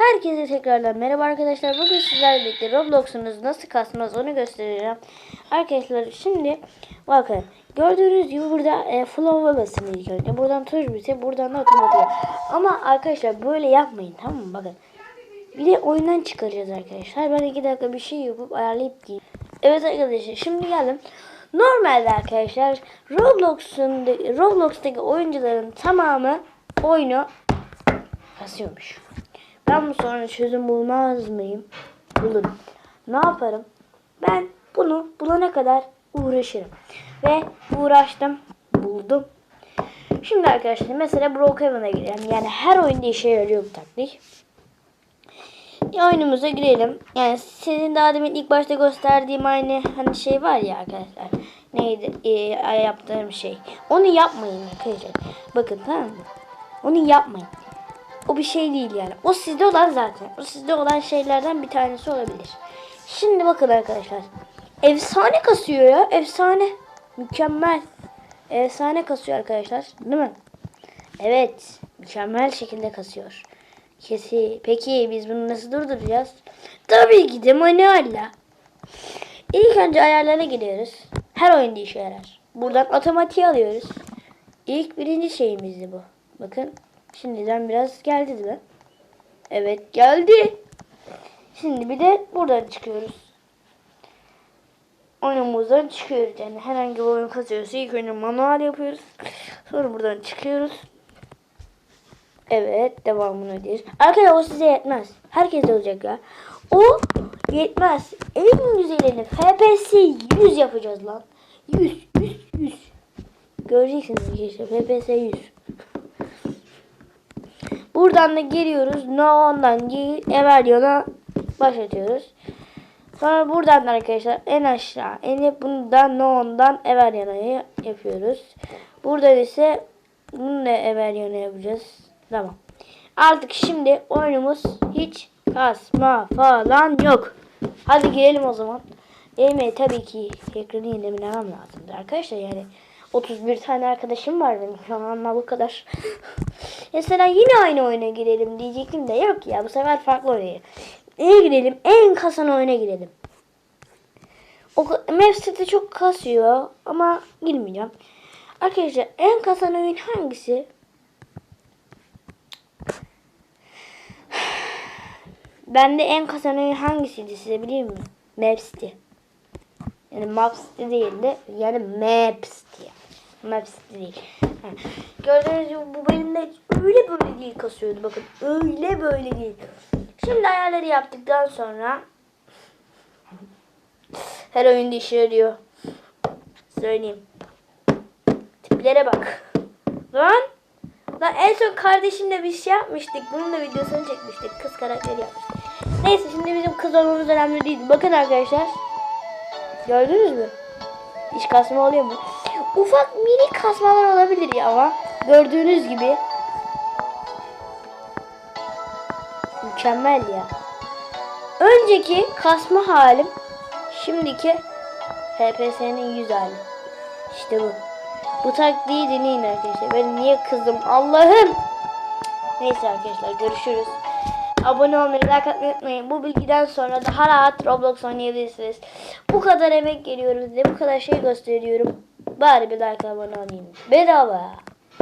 Herkese tekrardan merhaba arkadaşlar. Bugün sizlerle birlikte Roblox'unuz nasıl kasmaz onu göstereceğim. Arkadaşlar şimdi bakın gördüğünüz gibi burada e, flow'a basın ilk önce. Buradan tuş bite buradan da otomatik. Ama arkadaşlar böyle yapmayın tamam mı? Bakın. Bir de oyundan çıkaracağız arkadaşlar. Ben iki dakika bir şey yapıp ayarlayıp giyeyim. Evet arkadaşlar şimdi geldim. Normalde arkadaşlar Roblox'un Roblox'taki oyuncuların tamamı oyunu kasıyormuş. Ben bu soruna çözüm bulmaz mıyım? Bulurum. Ne yaparım? Ben bunu bulana kadar uğraşırım. Ve uğraştım. Buldum. Şimdi arkadaşlar mesela Brookhaven'a girelim. Yani her oyunda işe yarıyor bu taktik. Oyunumuza girelim. Yani sizin daha demin ilk başta gösterdiğim aynı hani şey var ya arkadaşlar. Neydi? Ee, yaptığım şey. Onu yapmayın arkadaşlar. Bakın tamam mı? Onu yapmayın. O bir şey değil yani. O sizde olan zaten. O sizde olan şeylerden bir tanesi olabilir. Şimdi bakın arkadaşlar. Efsane kasıyor ya. Efsane. Mükemmel. Efsane kasıyor arkadaşlar. Değil mi? Evet. Mükemmel şekilde kasıyor. Kesi. Peki biz bunu nasıl durduracağız? Tabii ki de manuelle. İlk önce ayarlara giriyoruz. Her oyunda işe yarar. Buradan otomatiğe alıyoruz. İlk birinci şeyimizdi bu. Bakın. Şimdiden biraz geldi değil mi? Evet geldi. Şimdi bir de buradan çıkıyoruz. Oyunumuzdan çıkıyoruz. Yani herhangi bir oyun kasıyorsa ilk önce manuel yapıyoruz. Sonra buradan çıkıyoruz. Evet devamını ödeyeceğiz. Arkadaşlar o size yetmez. Herkes olacak ya. O yetmez. En güzelini FPS 100 yapacağız lan. 100 100 100. Göreceksiniz arkadaşlar FPS 100. Buradan da geliyoruz. No ondan değil. Everion'a başlatıyoruz. Sonra buradan da arkadaşlar en aşağı inip bundan no ondan Everion'a yapıyoruz. Buradan ise bunu da Everion'a yapacağız. Tamam. Artık şimdi oyunumuz hiç kasma falan yok. Hadi girelim o zaman. Benim tabii ki ekranı yenilemem lazımdı arkadaşlar yani. 31 tane arkadaşım var benim şu an ama bu kadar. Mesela yine aynı oyuna girelim diyecektim de yok ya bu sefer farklı oyuna. Neye girelim? En kasan oyuna girelim. O Maps'te çok kasıyor ama girmeyeceğim. Arkadaşlar en kasan oyun hangisi? Bende en kasan oyun hangisiydi size bileyim mi? Maps'ti. Yani Maps'ti değil de yani Maps'ti. Maps'ti değil. Gördüğünüz gibi bu benim de öyle böyle değil kasıyordu. Bakın öyle böyle değil. Şimdi ayarları yaptıktan sonra her oyunda işe yarıyor. Söyleyeyim. Tiplere bak. Lan. Lan en son kardeşimle bir şey yapmıştık. Bunun da videosunu çekmiştik. Kız karakteri yapmıştık. Neyse şimdi bizim kız olmamız önemli değil. Bakın arkadaşlar. Gördünüz mü? İş kasma oluyor mu? Ufak mini kasmalar olabilir ya ama gördüğünüz gibi mükemmel ya. Önceki kasma halim şimdiki HPS'nin 100 hali. İşte bu. Bu taktiği deneyin arkadaşlar. Ben niye kızdım Allah'ım. Neyse arkadaşlar görüşürüz. Abone olmayı, like unutmayın. Bu bilgiden sonra daha rahat Roblox oynayabilirsiniz. Bu kadar emek geliyorum size. Bu kadar şey gösteriyorum. Bari bir like abone olayım. Bedava.